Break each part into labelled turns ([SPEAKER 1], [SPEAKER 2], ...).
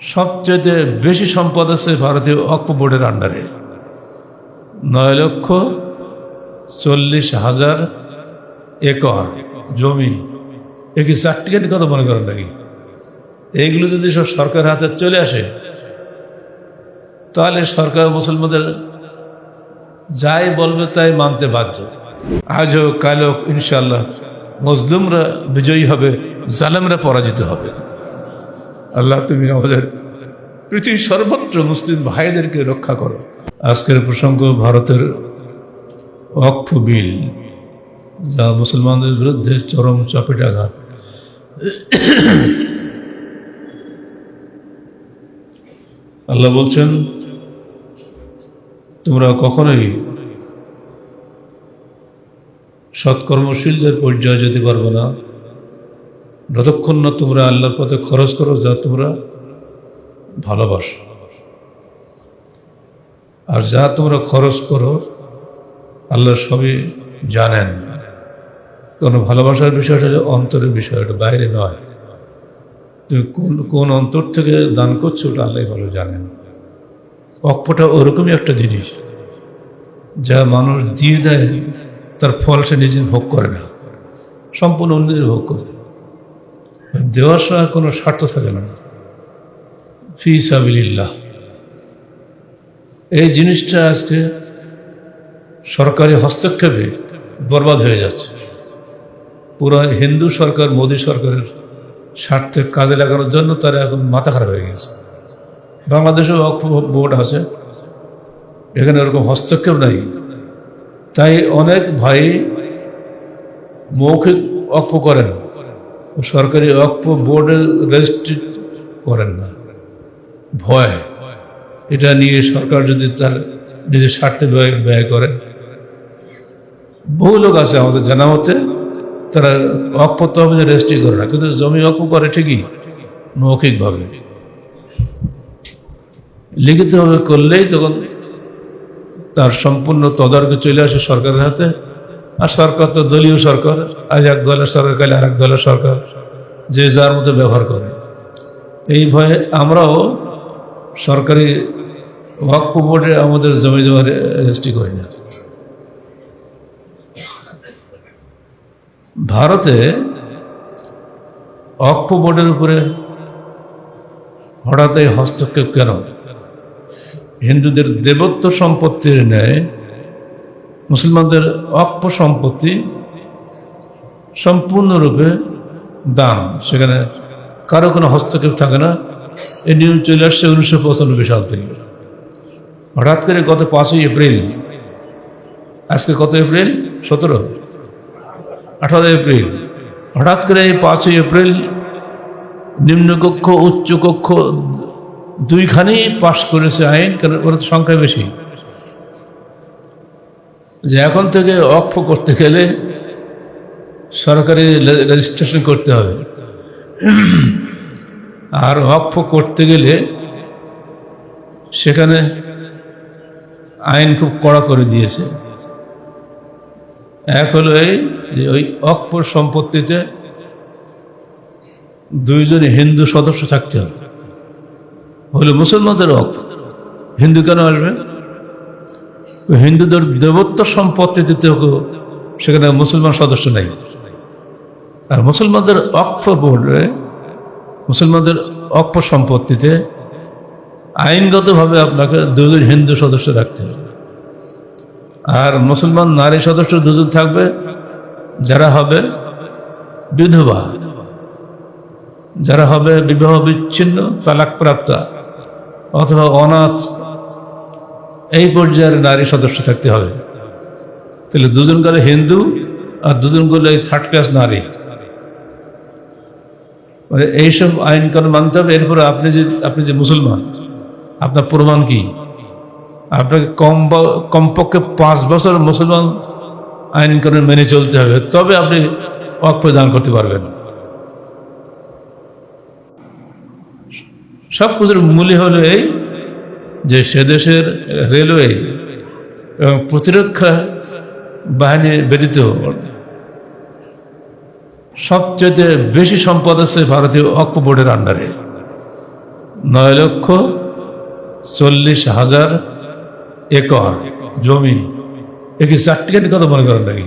[SPEAKER 1] সবচেয়ে বেশি সম্পদ আছে ভারতীয় অক্ষ বোর্ডের আন্ডারে। নয় লক্ষ চল্লিশ হাজার একর জমি। এ কি সার্টিফিকেট কথা মনে করেন নাকি? এইগুলো যদি সব সরকারের হাতে চলে আসে, তাহলে সরকার মুসলমানদের যাই বলবে তাই মানতে বাধ্য। আজ হোক কাল হোক ইনশাল্লাহ মজলুমরা বিজয়ী হবে, জালেমরা পরাজিত হবে। আল্লাহ তুমি আমাদের পৃথিবীর সর্বত্র মুসলিম ভাইদেরকে রক্ষা করো। আজকের প্রসঙ্গ ভারতের অক্ষ বিল, যা মুসলমানদের বিরুদ্ধে চরম চাপেটাঘাত। আল্লাহ বলছেন, তোমরা কখনোই সৎকর্মশীলদের পর্যায়ে যেতে পারবে না। যতক্ষণ না তোমরা আল্লাহর পথে খরচ করো, যা তোমরা ভালোবাসো। আর যা তোমরা খরচ করো, আল্লাহ সবই জানেন। কোনো ভালোবাসার বিষয়টা অন্তরের বিষয় ওটা বাইরে নয়। তুমি কোন কোন অন্তর থেকে দান করছ, ওটা আল্লাহ ভালো জানেন। অক্ষটা ওরকমই একটা জিনিস, যা মানুষ দিয়ে দেয়, তার ফল সে নিজে ভোগ করে না। সম্পূর্ণ অন্যদের ভোগ করে। দেওয়ার সময় কোনো স্বার্থ থাকে না। ফি সাবিল্লাহ এই জিনিসটা আজকে সরকারি হস্তক্ষেপে বরবাদ হয়ে যাচ্ছে। পুরো হিন্দু সরকার, মোদী সরকারের স্বার্থে কাজে লাগানোর জন্য তারা এখন মাথা খারাপ হয়ে গেছে। বাংলাদেশেও অক্ষ বোর্ড আছে, এখানে ওরকম হস্তক্ষেপ নাই। তাই অনেক ভাই মৌখিক অক্ষ করেন। সরকারি অক্ষ বোর্ডে রেজিস্ট্রি করেন না। ভয়। এটা নিয়ে সরকার যদি তার নিজের স্বার্থে ব্যয় ব্যয় করে। বহু লোক আছে আমাদের জানা মতে, তারা অক্ষ তহবিলে রেজিস্ট্রি করে না। কিন্তু জমি অক্ষ করে ঠিকই, মৌখিকভাবে। লিখিতভাবে করলেই তখন তার সম্পূর্ণ তদারকি চলে আসে সরকারের হাতে। আর সরকার তো দলীয় সরকার। আজ এক দলের সরকার, কালে আর এক দলের সরকার। যে যার মতো ব্যবহার করে। এই ভয়ে আমরাও সরকারি ওয়াক্ফ বোর্ডে আমাদের জমি জমা রেজিস্ট্রি করি না। ভারতে অক্ষ বোর্ডের উপরে হঠাৎ এই হস্তক্ষেপ কেন? হিন্দুদের দেবত্ব সম্পত্তির ন্যায় মুসলমানদের অক্ষ সম্পত্তি সম্পূর্ণরূপে দান সেখানে কারও কোনো হস্তক্ষেপ থাকে না। এই নিয়ম চলে আসছে উনিশশো পঁচানব্বই সাল থেকে। হঠাৎ করে গত পাঁচই এপ্রিল, আজকে কত এপ্রিল? সতেরো। আঠারো এপ্রিল। হঠাৎ করে এই পাঁচই এপ্রিল নিম্নকক্ষ, উচ্চকক্ষ দুইখানেই পাশ করেছে আইন, কারণ ওরা সংখ্যা বেশি। যে এখন থেকে অক্ষ করতে গেলে সরকারি রেজিস্ট্রেশন করতে হবে। আর অক্ষ করতে গেলে সেখানে আইন খুব কড়া করে দিয়েছে। এক হলো এই যে ওই অক্ষর সম্পত্তিতে দুইজন হিন্দু সদস্য থাকতে হবে। হলো মুসলমানদের অক্ষ হিন্দু কেন আসবে? হিন্দুদের দেবত্ব সম্পত্তিতে সেখানে মুসলমান সদস্য নেই। আর মুসলমানদের অক্ষ বোর্ডে, মুসলমানদের অক্ষ সম্পত্তিতে আইনগতভাবে আপনাকে দুজন হিন্দু সদস্য রাখতে হবে। আর মুসলমান নারী সদস্য দুজন থাকবে, যারা হবে বিধবা। যারা হবে বিবাহ বিচ্ছিন্ন তালাক প্রাপ্তা অথবা অনাথ এই পর্যায়ের নারী সদস্য থাকতে হবে। তাহলে দুজন গেলে হিন্দু আর দুজন করলে এই থার্ড ক্লাস নারী। মানে এইসব আইন কানুন মানতে হবে, এরপরে আপনি যে আপনি যে মুসলমান, আপনার প্রমাণ কি? আপনাকে কম কমপক্ষে পাঁচ বছর মুসলমান আইন কানুন মেনে চলতে হবে, তবে আপনি অক্ষ দান করতে পারবেন। সব কিছুর মূল্য হলো এই যে সে দেশের রেলওয়ে এবং প্রতিরক্ষা বাহিনী ব্যতীত সবচেয়ে বেশি সম্পদ আছে ভারতীয় অক্ষ বোর্ডের আন্ডারে নয় লক্ষ চল্লিশ হাজার একর জমি। এ কি সার্টিফিকেট কথা মনে করেন নাকি?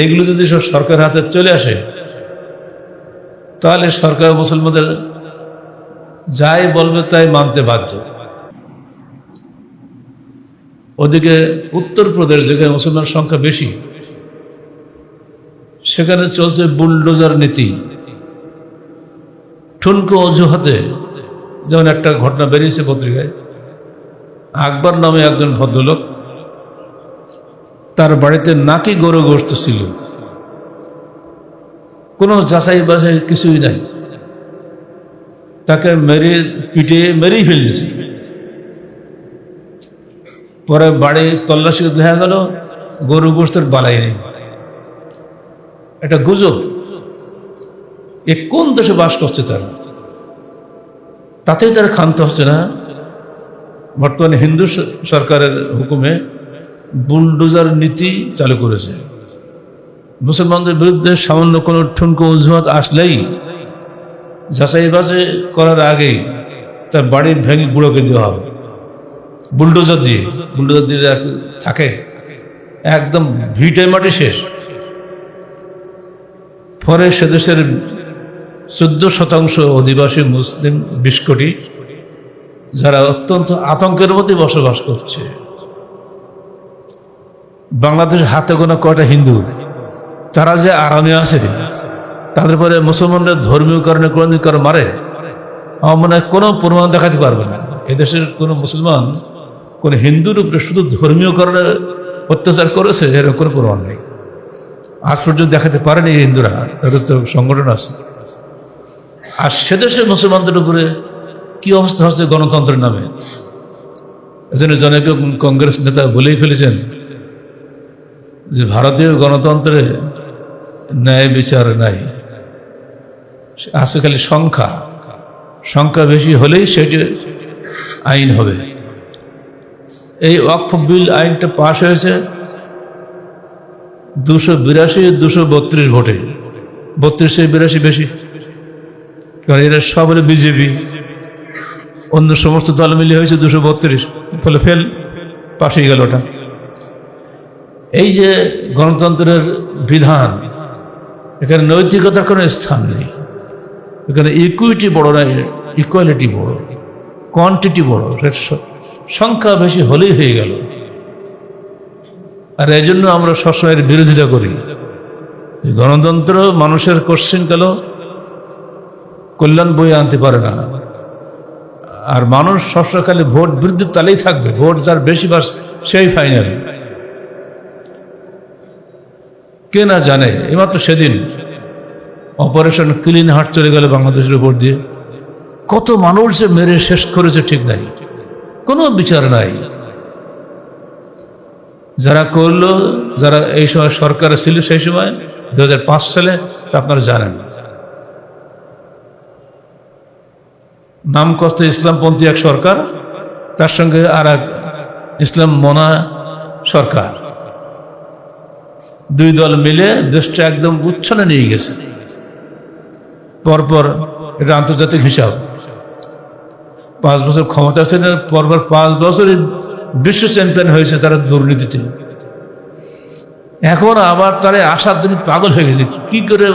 [SPEAKER 1] এইগুলো যদি সব সরকার হাতে চলে আসে, তাহলে সরকার মুসলমানদের যাই বলবে তাই মানতে বাধ্য। ওদিকে উত্তরপ্রদেশ, যেখানে মুসলমানের সংখ্যা বেশি, সেখানে চলছে বুলডোজার নীতি। ঠুনকো অজুহাতে যেমন একটা ঘটনা বেরিয়েছে পত্রিকায়, আকবর নামে একজন ভদ্রলোক তার বাড়িতে নাকি গরু গোস্ত ছিল। কোনো যাচাই বাছাই কিছুই নাই। তাকে মেরে পিটে মেরেই ফেলতেছে পরে বাড়ি তল্লাশি দেখা গেল গরু গোস্তের বালাই নেই। একটা গুজব। এ কোন দেশে বাস করছে তারা? তাতেই তারা ক্ষান্ত হচ্ছে না। বর্তমানে হিন্দু সরকারের হুকুমে বুলডোজার নীতি চালু করেছে। মুসলমানদের বিরুদ্ধে সামান্য কোনো ঠুনকো অজুহাত আসলেই যাচাই বাছাই করার আগেই তার বাড়ি ভেঙে গুঁড়োকে দেওয়া হবে। বুলডোজার দিয়ে। বুলডোজার দিয়ে থাকে। একদম ভিটে মাটি শেষ। পরে সে দেশের চোদ্দ শতাংশ অধিবাসী মুসলিম বিশ যারা অত্যন্ত আতঙ্কের মধ্যে বসবাস করছে। বাংলাদেশ হাতে গোনা কয়টা হিন্দু? তারা যে আরামে আছে, তাদের পরে মুসলমানরা ধর্মীয় কারণে কোনোদিন কারও মারে? আমার মনে হয় কোনো প্রমাণ দেখাতে পারবে না। এদেশের কোনো মুসলমান কোন হিন্দুর উপরে শুধু ধর্মীয় কারণে অত্যাচার করেছে, এরকম কোনো প্রমাণ নেই। আজ পর্যন্ত দেখাতে পারেনি হিন্দুরা, তাদের তো সংগঠন আছে। আর সেদেশে মুসলমানদের উপরে কি অবস্থা হচ্ছে গণতন্ত্রের নামে? এজন্য জনকে কংগ্রেস নেতা বলেই ফেলেছেন যে ভারতীয় গণতন্ত্রে ন্যায় বিচার নাই। আছে খালি সংখ্যা সংখ্যা বেশি হলেই সেটি আইন হবে। এই ওয়াকফ বিল আইনটা পাশ হয়েছে দুশো বিরাশি, দুশো বত্রিশ ভোটে। বত্রিশে বিরাশি বেশি। কারণ এরা সব হলো বিজেপি। অন্য সমস্ত দল মিলে হয়েছে দুশো বত্রিশ। ফলে ফেল, পাশেই গেল ওটা। এই যে গণতন্ত্রের বিধান, এখানে নৈতিকতার কোনো স্থান নেই। এখানে ইকুইটি বড় না ইকুয়ালিটি বড়। কোয়ান্টিটি বড় সংখ্যা বেশি হলেই হয়ে গেল। আর এই জন্য আমরা সবসময় এর বিরোধিতা করি। গণতন্ত্র মানুষের কোশ্চিন গেল কল্যাণ বই আনতে পারে না। আর মানুষ সবসময় খালি ভোট বিরুদ্ধে তালেই থাকবে। ভোট যার বেশি বাস সেই ফাইনাল কে না জানে এমাত্র সেদিন অপারেশন ক্লিন হার্ট চলে গেল বাংলাদেশের উপর দিয়ে। কত মানুষ যে মেরে শেষ করেছে ঠিক নাই। কোনো বিচার নাই। যারা করল, যারা এই সময় সরকার ছিল সেই সময় দু সালে আপনারা জানেন। নাম কষ্ট ইসলামপন্থী এক সরকার, তার সঙ্গে আর এক ইসলাম মনা সরকার। দুই দল মিলে দেশটা একদম উচ্ছনে নিয়ে গেছে। পরপর এটা আন্তর্জাতিক হিসাব। পাঁচ বছর ক্ষমতা ছিল পরপর পাঁচ বছরই বিশ্ব চ্যাম্পিয়ন হয়েছে তারা দুর্নীতিতে। এখন আবার তারা আসার জন্য পাগল হয়ে গেছে। কি করে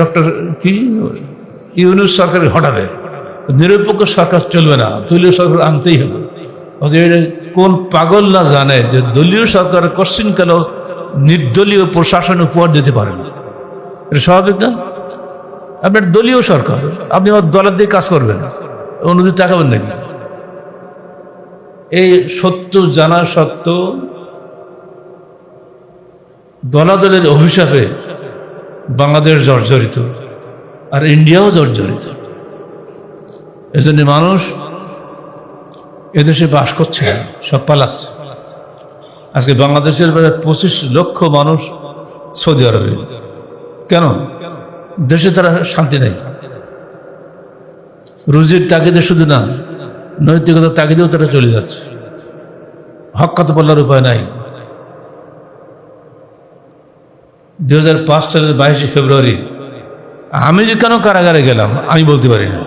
[SPEAKER 1] ডক্টর কি? ইউনুস সরকার ঘটাবে। নিরপেক্ষ সরকার চলবে না, দলীয় সরকার আনতেই হবে। কোন পাগল না জানে যে দলীয় সরকার কোশ্চিন কেন নির্দলীয় প্রশাসন উপহার দিতে পারে না। এটা স্বাভাবিক না? আপনার দলীয় সরকার, আপনি আমার দলের দিয়ে কাজ করবেন। অন্যদিকে তাকাবেন নাকি? এই সত্য জানা সত্ত্বেও দলাদলের অভিশাপে বাংলাদেশ জর্জরিত আর ইন্ডিয়াও জর্জরিত। এজন্য মানুষ এদেশে বাস করছে সব পালাচ্ছে। আজকে বাংলাদেশের প্রায় পঁচিশ লক্ষ মানুষ সৌদি আরবে। কেন? দেশে তারা শান্তি নেই। রুজির তাগিদে শুধু না নৈতিকতার তাগিদেও তারা চলে যাচ্ছে। হকাত বলার উপায় নাই। দুই সালের বাইশে ফেব্রুয়ারি, আমি যে কেন কারাগারে গেলাম, আমি বলতে পারি না।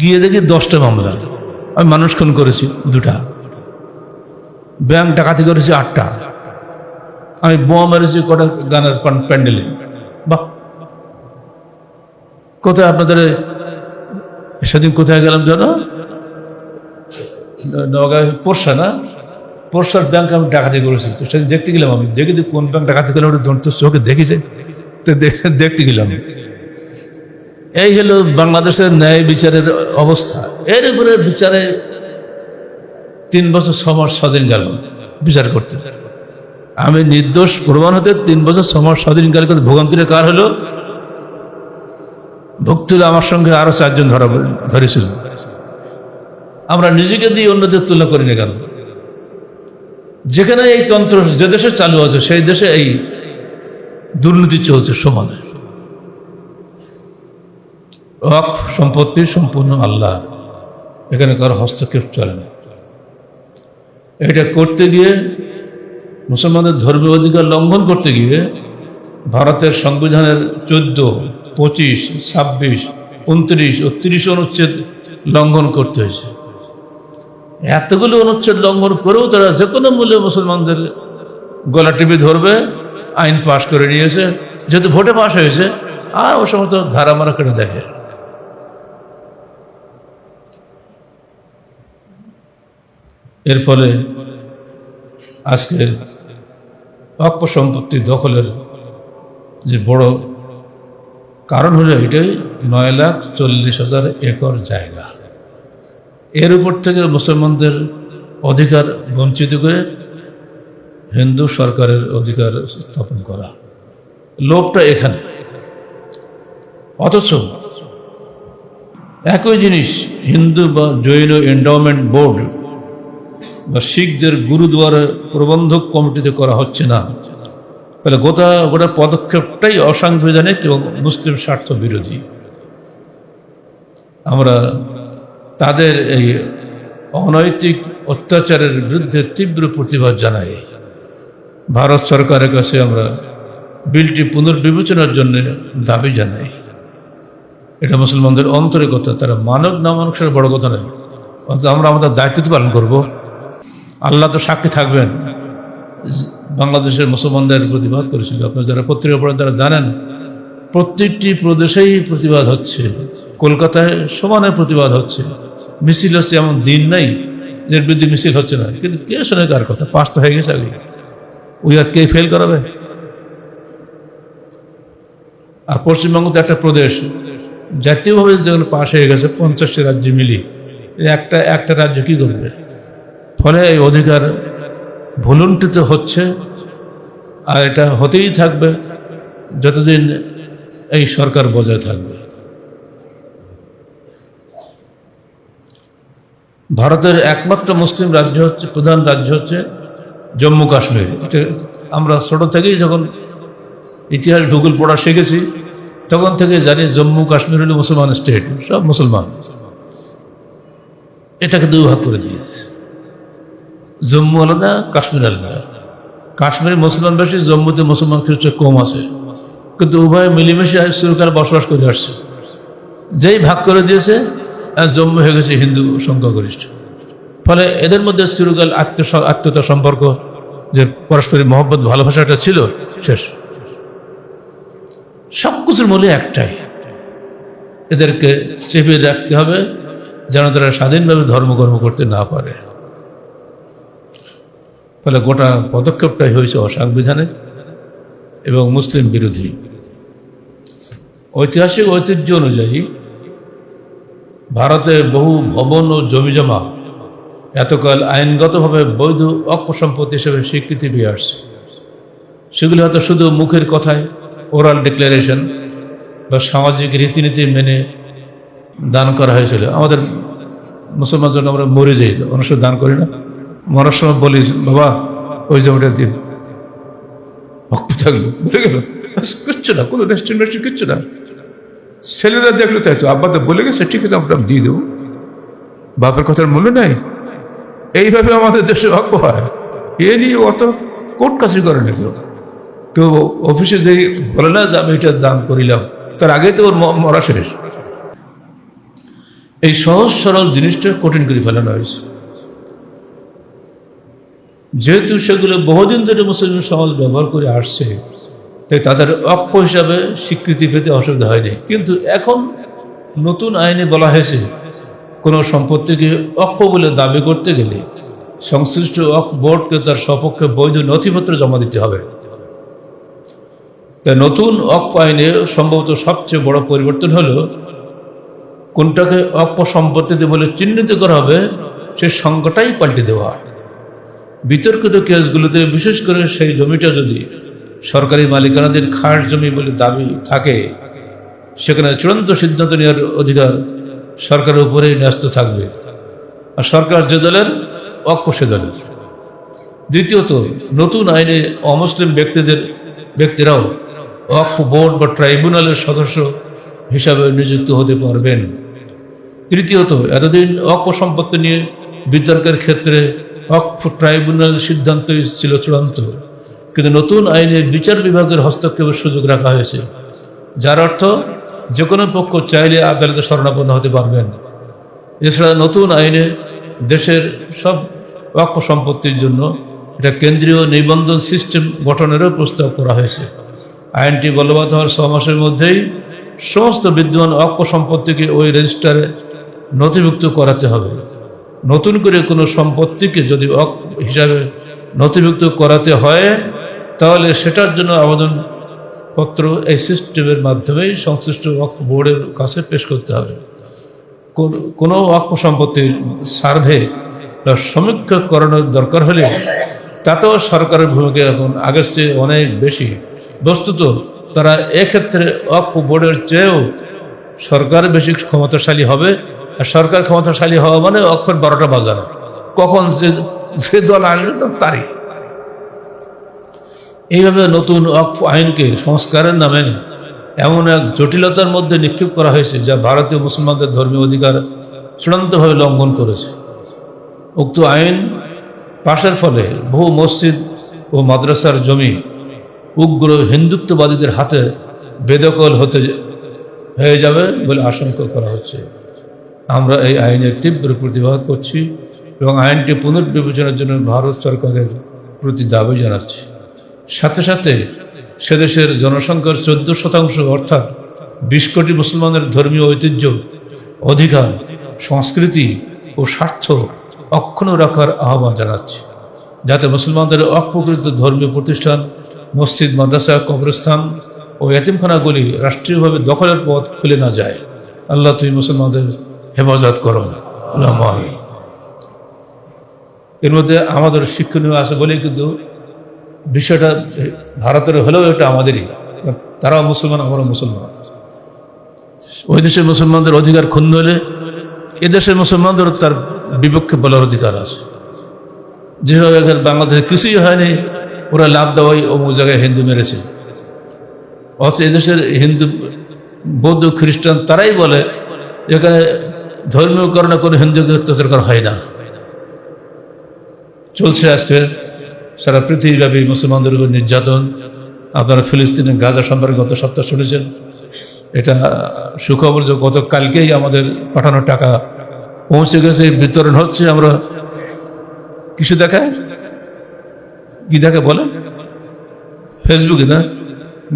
[SPEAKER 1] গিয়ে দেখি দশটা মামলা, আমি মানুষ খুন করেছি দুটা। ব্যাংক ডাকাতি করেছি আটটা। আমি বোমা মেরেছি কটা গানের প্যান্ডেলে। বাহ! কোথায় আপনাদের সেদিন কোথায় গেলাম নগাঁও পোরশা না? পোরশার ব্যাংক আমি ডাকাতি করেছি। তো সেদিন দেখতে গেলাম আমি। দেখি কোন ব্যাংক ডাকাতি করলাম ওটা তো চোখে দেখেছে। তো দেখতে গেলাম। এই হলো বাংলাদেশের ন্যায় বিচারের অবস্থা। এর উপরে বিচারে তিন বছর ছ স্বাধীন গেল বিচার করতে। আমি নির্দোষ প্রমাণ হতে তিন বছর ছ স্বাধীন গেল ভোগান্তির কার হলো? ভক্তুল আমার সঙ্গে আরও চারজন ধরা ধরেছিল। আমরা নিজেকে দিয়ে অন্যদের তুলনা করি না কেন? যেখানে এই তন্ত্র যে দেশে চালু আছে, সেই দেশে এই দুর্নীতি চলছে সমানে। অক সম্পত্তি সম্পূর্ণ আল্লাহ। এখানে কারও হস্তক্ষেপ চলে না। এটা করতে গিয়ে, মুসলমানদের ধর্মীয় অধিকার লঙ্ঘন করতে গিয়ে, ভারতের সংবিধানের চোদ্দ পঁচিশ, ছাব্বিশ, উনত্রিশ ও তিরিশ অনুচ্ছেদ লঙ্ঘন করতে হয়েছে। এতগুলো অনুচ্ছেদ লঙ্ঘন করেও তারা যে কোনো মূল্যে মুসলমানদের গলা টিপে ধরবে, আইন পাশ করে নিয়েছে। যেহেতু ভোটে পাশ হয়েছে, আর ও সমস্ত ধারা মারা কেটে দেখে। এর ফলে আজকে অক্ষ সম্পত্তি দখলের যে বড় কারণ হলো এটাই নয় লাখ চল্লিশ হাজার একর জায়গা। এর উপর থেকে মুসলমানদের অধিকার বঞ্চিত করে হিন্দু সরকারের অধিকার স্থাপন করা। লোকটা এখানে। অথচ একই জিনিস হিন্দু বা জৈন এন্ডাওমেন্ট বোর্ড বা শিখদের গুরুদুয়ারা প্রবন্ধক কমিটিতে করা হচ্ছে না। তাহলে গোটা গোটা পদক্ষেপটাই অসাংবিধানিক এবং মুসলিম স্বার্থ বিরোধী। আমরা তাদের এই অনৈতিক অত্যাচারের বিরুদ্ধে তীব্র প্রতিবাদ জানাই। ভারত সরকারের কাছে আমরা বিলটি পুনর্বিবেচনার জন্য দাবি জানাই। এটা মুসলমানদের অন্তরে কথা তারা মানব না মানুষ সেটা বড় কথা নয়। অন্তত আমরা আমাদের দায়িত্ব পালন করব। আল্লাহ তো সাক্ষী থাকবেন। বাংলাদেশের মুসলমানদের প্রতিবাদ করেছিল। আপনারা যারা পত্রিকা পড়েন তারা জানেন, প্রত্যেকটি প্রদেশেই প্রতিবাদ হচ্ছে। কলকাতায় সমানে প্রতিবাদ হচ্ছে। মিছিল হচ্ছে এমন দিন নাই, এর বিরুদ্ধে মিছিল হচ্ছে না। কিন্তু কে শোনে কার কথা? পাস তো হয়ে গেছে আগে। ওই আর কে ফেল করাবে? আর পশ্চিমবঙ্গ তো একটা প্রদেশ, জাতীয়ভাবে যেগুলো পাশ হয়ে গেছে, পঞ্চাশটি রাজ্যে মিলিয়ে একটা একটা রাজ্য কি করবে? ফলে এই অধিকার ভুলুণ্ঠিত হচ্ছে, আর এটা হতেই থাকবে যতদিন এই সরকার বজায় থাকবে। ভারতের একমাত্র মুসলিম রাজ্য হচ্ছে, প্রধান রাজ্য হচ্ছে জম্মু কাশ্মীর। এটা আমরা ছোট থেকেই যখন ইতিহাস ভূগোল পড়া শিখেছি, তখন থেকে জানি জম্মু কাশ্মীর হলো মুসলমান স্টেট সব মুসলমান। এটাকে দুই ভাগ করে দিয়েছে। জম্মু আলাদা কাশ্মীর আলাদা কাশ্মীরে মুসলমান বেশি, জম্মুতে মুসলমান কিছু কম আছে। কিন্তু উভয় মিলেমিশে চিরকাল বসবাস করে আসছে। যেই ভাগ করে দিয়েছে জম্মু হয়ে গেছে হিন্দু সংখ্যাগরিষ্ঠ। ফলে এদের মধ্যে চিরকাল আত্ম আত্মীয়তা সম্পর্ক, যে পারস্পরিক মহব্বত, ভালোবাসাটা ছিল, শেষ। সব কিছুর মূলে একটাই। এদেরকে চেপে রাখতে হবে, যেন তারা স্বাধীনভাবে ধর্মকর্ম করতে না পারে। ফলে গোটা পদক্ষেপটাই হয়েছে অসাংবিধানিক এবং মুসলিম বিরোধী। ঐতিহাসিক ঐতিহ্য অনুযায়ী ভারতে বহু ভবন ও জমিজমা এতকাল আইনগতভাবে বৈধ অপসম্পত্তি হিসেবে স্বীকৃতি পেয়ে আসছে। সেগুলি হয়তো শুধু মুখের কথায়, ওরাল ডিক্লারেশন বা সামাজিক রীতিনীতি মেনে দান করা হয়েছিল। আমাদের মুসলমান জন্য আমরা মরে যাই অনেক দান করি না। মরার সময় বলি বাবা, ওই জমিটা দিয়ে ভক্ত থাকল বলে গেল। কিচ্ছু না, কোনো রেস্টুরেন্ট কিচ্ছু না। ছেলেরা দেখল, তাই তো, আব্বা তো বলে গেছে, ঠিক আছে, আমরা দিয়ে দেবো। বাপের কথার মূল্য নাই। এইভাবে আমাদের দেশে হক হয়। এ নিয়ে অত কোর্ট কাছে করে না কেউ কেউ অফিসে যে বলে না যে, আমি এটা দান করিলাম। তার আগেই তো ওর মরা শেষ। এই সহজ সরল জিনিসটা কঠিন করে ফেলানো হয়েছে। যেহেতু সেগুলো বহুদিন ধরে মুসলিম সমাজ ব্যবহার করে আসছে, তাই তাদের অক্ষ হিসাবে স্বীকৃতি পেতে অসুবিধা হয়নি। কিন্তু এখন নতুন আইনে বলা হয়েছে, কোনো সম্পত্তিকে অক্ষ বলে দাবি করতে গেলে সংশ্লিষ্ট অক বোর্ডকে তার সপক্ষে বৈধ নথিপত্র জমা দিতে হবে। তাই নতুন অক্ষ আইনে সম্ভবত সবচেয়ে বড় পরিবর্তন হলো, কোনটাকে অক্ষ সম্পত্তিতে বলে চিহ্নিত করা হবে, সে সংখ্যাটাই পাল্টে দেওয়া। বিতর্কিত কেসগুলোতে, বিশেষ করে সেই জমিটা যদি সরকারি মালিকানাদের খাস জমি বলে দাবি থাকে, সেখানে চূড়ান্ত সিদ্ধান্ত নেওয়ার অধিকার সরকারের উপরেই ন্যস্ত থাকবে। আর সরকার যে দলের, অক্ষ সে দলের। দ্বিতীয়ত, নতুন আইনে অমুসলিম ব্যক্তিদের, ব্যক্তিরাও অক্ষ বোর্ড বা ট্রাইব্যুনালের সদস্য হিসাবে নিযুক্ত হতে পারবেন। তৃতীয়ত, এতদিন অক্ষ সম্পত্তি নিয়ে বিতর্কের ক্ষেত্রে অক্ষ ট্রাইব্যুনাল সিদ্ধান্তই ছিল চূড়ান্ত। কিন্তু নতুন আইনে বিচার বিভাগের হস্তক্ষেপের সুযোগ রাখা হয়েছে, যার অর্থ যে কোনো পক্ষ চাইলে আদালতে শরণাপন্ন হতে পারবেন। এছাড়া নতুন আইনে দেশের সব অক্ষ সম্পত্তির জন্য এটা কেন্দ্রীয় নিবন্ধন সিস্টেম গঠনেরও প্রস্তাব করা হয়েছে। আইনটি বলবৎ হওয়ার ছ মাসের মধ্যেই সমস্ত বিদ্যমান অক্ষ সম্পত্তিকে ওই রেজিস্টারে নথিভুক্ত করাতে হবে। নতুন করে কোনো সম্পত্তিকে যদি অক হিসাবে নথিভুক্ত করাতে হয়, তাহলে সেটার জন্য আবেদনপত্র এই সিস্টেমের মাধ্যমেই সংশ্লিষ্ট অক্ষ বোর্ডের কাছে পেশ করতে হবে। কোনো অক্ষ সম্পত্তির সার্ভে বা সমীক্ষা করানোর দরকার হলে তাতেও সরকারের ভূমিকা এখন আগের চেয়ে অনেক বেশি। বস্তুত তারা এক্ষেত্রে অক্ষ বোর্ডের চেয়েও সরকার বেশি ক্ষমতাশালী হবে। সরকার ক্ষমতাশালী হওয়া মানে অক্ষর বারোটা বাজানো। কখন যে দল আসবে তারই এইভাবে নতুন অক্ষ আইনকে সংস্কারের নামে এমন এক জটিলতার মধ্যে নিক্ষেপ করা হয়েছে যা ভারতীয় মুসলমানদের ধর্মীয় অধিকার চূড়ান্তভাবে লঙ্ঘন করেছে। উক্ত আইন পাশের ফলে বহু মসজিদ ও মাদ্রাসার জমি উগ্র হিন্দুত্ববাদীদের হাতে বেদখল হতে হয়ে যাবে বলে আশঙ্কা করা হচ্ছে। আমরা এই আইনের তীব্র প্রতিবাদ করছি এবং আইনটি পুনর্বিবেচনার জন্য ভারত সরকারের প্রতি দাবি জানাচ্ছি। সাথে সাথে সেদেশের জনসংখ্যার চোদ্দ শতাংশ, অর্থাৎ বিশ কোটি মুসলমানের ধর্মীয় ঐতিহ্য, অধিকার, সংস্কৃতি ও স্বার্থ অক্ষুণ্ণ রাখার আহ্বান জানাচ্ছি। যাতে মুসলমানদের অপ্রকৃত ধর্মীয় প্রতিষ্ঠান, মসজিদ, মাদ্রাসা, কবরস্থান ও এতিমখানাগুলি রাষ্ট্রীয়ভাবে দখলের পথ খুলে না যায়। আল্লাহ তুই মুসলমানদের হেফাজত করো। এর মধ্যে আমাদের শিক্ষণীয় আছে বলেই কিন্তু বিষয়টা ভারতের হলেও এটা আমাদেরই। তারাও মুসলমান আমরা মুসলমান। ওই দেশের মুসলমানদের অধিকার ক্ষুণ্ণ হলে এদেশের মুসলমানদেরও তার বিপক্ষে বলার অধিকার আছে। যেভাবে এখানে বাংলাদেশে কিছুই হয়নি, ওরা লাভ দেওয়াই অমুক জায়গায় হিন্দু মেরেছে। অথচ এদেশের হিন্দু, বৌদ্ধ, খ্রিস্টান তারাই বলে, এখানে ধর্মীয় কারণে কোনো হিন্দুকে অত্যাচার করা হয় না। চলছে আজকে সারা পৃথিবীব্যাপী মুসলমানদের উপর নির্যাতন। আপনারা ফিলিস্তিনের গাজা সম্পর্কে গত সপ্তাহ শুনেছেন। এটা সুখবর যে গত কালকেই আমাদের পাঠানো টাকা পৌঁছে গেছে বিতরণ হচ্ছে। আমরা কিছু দেখায়? কি দেখে বলে ফেসবুকে না?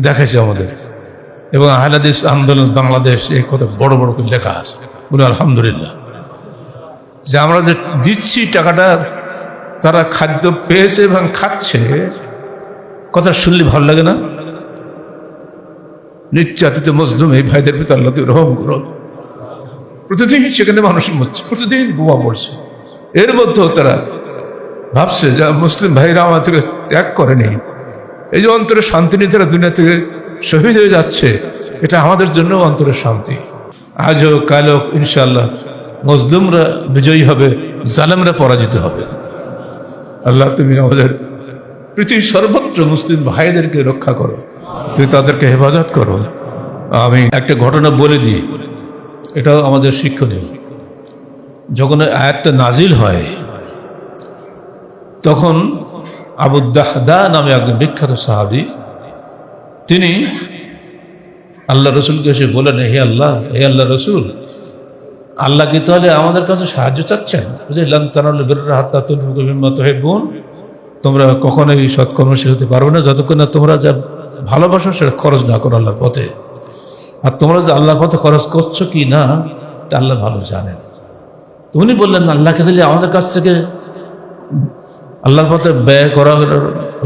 [SPEAKER 1] দেখাইছে আমাদের। এবং আহলাদিস আন্দোলন বাংলাদেশ, এই কত বড় বড় করে লেখা আছে। বলে, আলহামদুলিল্লাহ। যে আমরা যে দিচ্ছি টাকাটা, তারা খাদ্য পেয়েছে এবং খাচ্ছে, কথা শুনলে ভালো লাগে না? নির্যাতিত মজলুম এই ভাইদের পিতা আল্লাহ রহম করো প্রতিদিন সেখানে মানুষ মরছে, প্রতিদিন বোমা পড়ছে এর মধ্যেও তারা ভাবছে যে মুসলিম ভাইরা আমার থেকে ত্যাগ করেনি। এই যে অন্তরে শান্তি নিয়ে তারা দুনিয়া থেকে শহীদ হয়ে যাচ্ছে, এটা আমাদের জন্য অন্তরের শান্তি। আজও কালও ইনশাল্লাহ মজলুমরা বিজয়ী হবে, জালেমরা পরাজিত হবে। আল্লাহ তুমি আমাদের পৃথিবীর সর্বত্র মুসলিম ভাইদেরকে রক্ষা করো, তুমি তাদেরকে হেফাজত করো। আমি একটা ঘটনা বলে দিই, এটাও আমাদের শিক্ষণীয়। যখন আয়াতটা নাজিল হয়, তখন আবুদ্দাহদা নামে একজন বিখ্যাত সাহাবি, তিনি আল্লাহ রসুলকে এসে বলেন হে আল্লাহ হে আল্লাহ রসুল, আল্লাহ কি তাহলে আমাদের কাছে সাহায্য চাচ্ছেন? বুঝলেন বোন তোমরা কখনোই সৎকর্মশীল হতে পারবে না, যতক্ষণ না তোমরা যা ভালোবাসো সেটা খরচ না করো আল্লাহর পথে। আর তোমরা যে আল্লাহর পথে খরচ করছ কি না এটা আল্লাহ ভালো জানেন। তো উনি বললেন, আল্লাহকে তাহলে আমাদের কাছ থেকে আল্লাহর পথে ব্যয় করার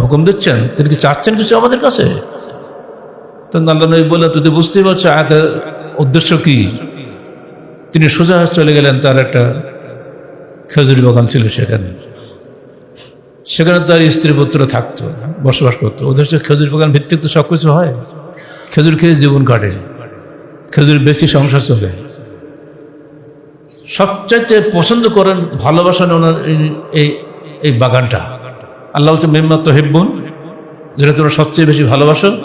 [SPEAKER 1] হুকুম দিচ্ছেন? তিনি কি চাচ্ছেন কিছু আমাদের কাছে? তখন আল্লাহ নবী বললেন তুই তো বুঝতেই পারছ, আয়াতের উদ্দেশ্য কি? তিনি সোজা চলে গেলেন, তার একটা খেজুরি বাগান ছিল সেখানে। সেখানে তার স্ত্রী পুত্র থাকতো, বসবাস করতো। ওদের সে খেজুর বাগান ভিত্তিক তো সব কিছু হয়। খেজুর খেয়ে জীবন কাটে। খেজুর বেশি সংসার চলে। সবচাইতে পছন্দ করেন, ভালোবাসেন ওনার এই- এই বাগানটা। আল্লাহ বলছে মেম্মা তো হেব্বুন যেটা তোমরা সবচেয়ে বেশি ভালোবাসো।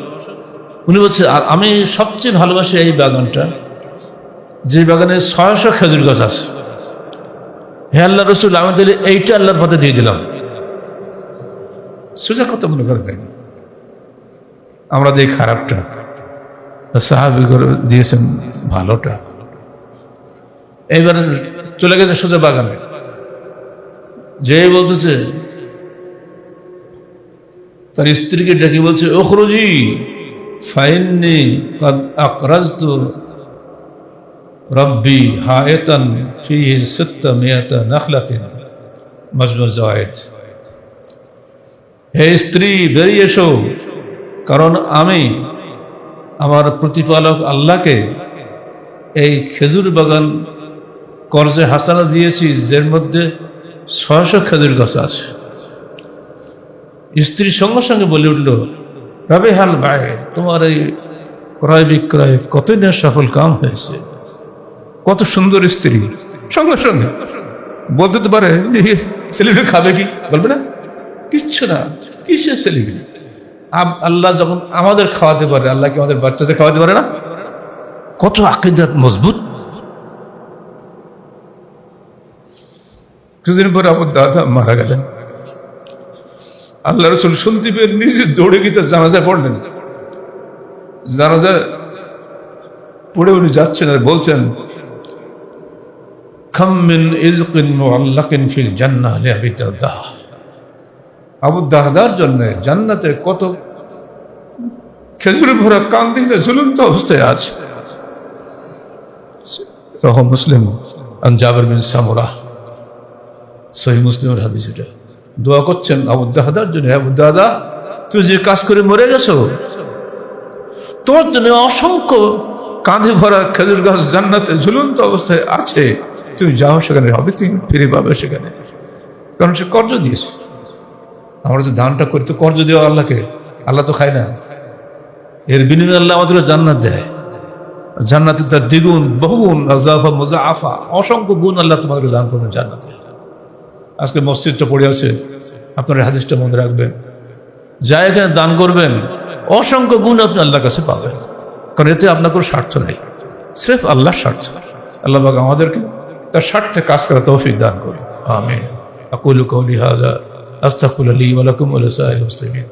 [SPEAKER 1] উনি বলছে, আর আমি সবচেয়ে ভালোবাসি এই বাগানটা, যে বাগানে ছয়শো খেজুর গাছ আছে। হে আল্লাহ রসুল, আমি তাহলে এইটা আল্লাহর পথে দিয়ে দিলাম। সোজা কথা মনে করবেন আমরা দিই খারাপটা সাহাবি করে দিয়েছেন ভালোটা। এইবার চলে গেছে সোজা বাগানে। যে বলতেছে, তার স্ত্রীকে ডেকে বলছে, ওখরুজি ফাইননি কদ আকরাজতু রব্বি হায়তান ফিহি সিত্তা মিয়াতা নাখলাতিন। মজনু জায়েদ। হে স্ত্রী, বেরিয়ে এসো, কারণ আমি আমার প্রতিপালক আল্লাহকে এই খেজুর বাগান কর্জে হাসানা দিয়েছি, যার মধ্যে ছয়শো খেজুর গাছ আছে। স্ত্রী সঙ্গে সঙ্গে বলে উঠল রবে হাল ভাই তোমার এই ক্রয় বিক্রয় কতই না সফল কাম হয়েছে। কত সুন্দর স্ত্রী। সঙ্গে সঙ্গে বলতে তো পারে ছেলেমেয়ে খাবে কি? বলবে না। কিচ্ছু না। কিসের ছেলেমেয়ে আল্লাহ যখন আমাদের খাওয়াতে পারে, আল্লাহ কি আমাদের বাচ্চাদের খাওয়াতে পারে না? কত আকিদাত মজবুত। কিছুদিন পরে আমার দাদা মারা গেলেন। আল্লাহ রসুল শুনতে পেয়ে নিজে দৌড়ে গিয়ে তার জানাজায় পড়লেন। জানাজা পড়ে উনি যাচ্ছেন আর বলছেন খাম্মিন ফিল জান্নাহ জান্নাতে কত অবস্থায় রহ মুসলিম আন মুসলিমের হাদিস এটা। দোয়া করছেন আবু দাহদার জন্য আবু দাদা তুই যে কাজ করে মরে গেছো তোর জন্য অসংখ্য কাঁধে ভরা খেজুর গাছ জান্নাতে ঝুলন্ত অবস্থায় আছে। তুমি যাও সেখানে, হবে তুমি ফিরে পাবে সেখানে। কারণ সে কর্জ দিয়েছে। আমরা যে দানটা করি, তো কর্জ দেওয়া আল্লাহকে, আল্লাহ তো খায় না। এর বিনিময়ে আল্লাহ আমাদের জান্নাত দেয়। জান্নাতে তার দ্বিগুণ, বহুগুণ আজাফা মোজাফা অসংখ্য গুণ আল্লাহ তোমাদের দান করবেন জান্নাতে। আজকে মসজিদটা পড়ে আছে। আপনার হাদিসটা মনে রাখবেন। যা এখানে দান করবেন, অসংখ্য গুণ আপনি আল্লাহর কাছে পাবেন। কারণ এতে আপনার কোনো স্বার্থ নাই। স্রেফ আল্লাহর স্বার্থ। আল্লাহ বাগ আমাদেরকে তার স্বার্থে কাজ করা তৌফিক দান করুন। আমিন। আকুল কৌলি হাজা আস্তাকুল আলী ওয়ালাকুম আলসাহ মুসলিমিন।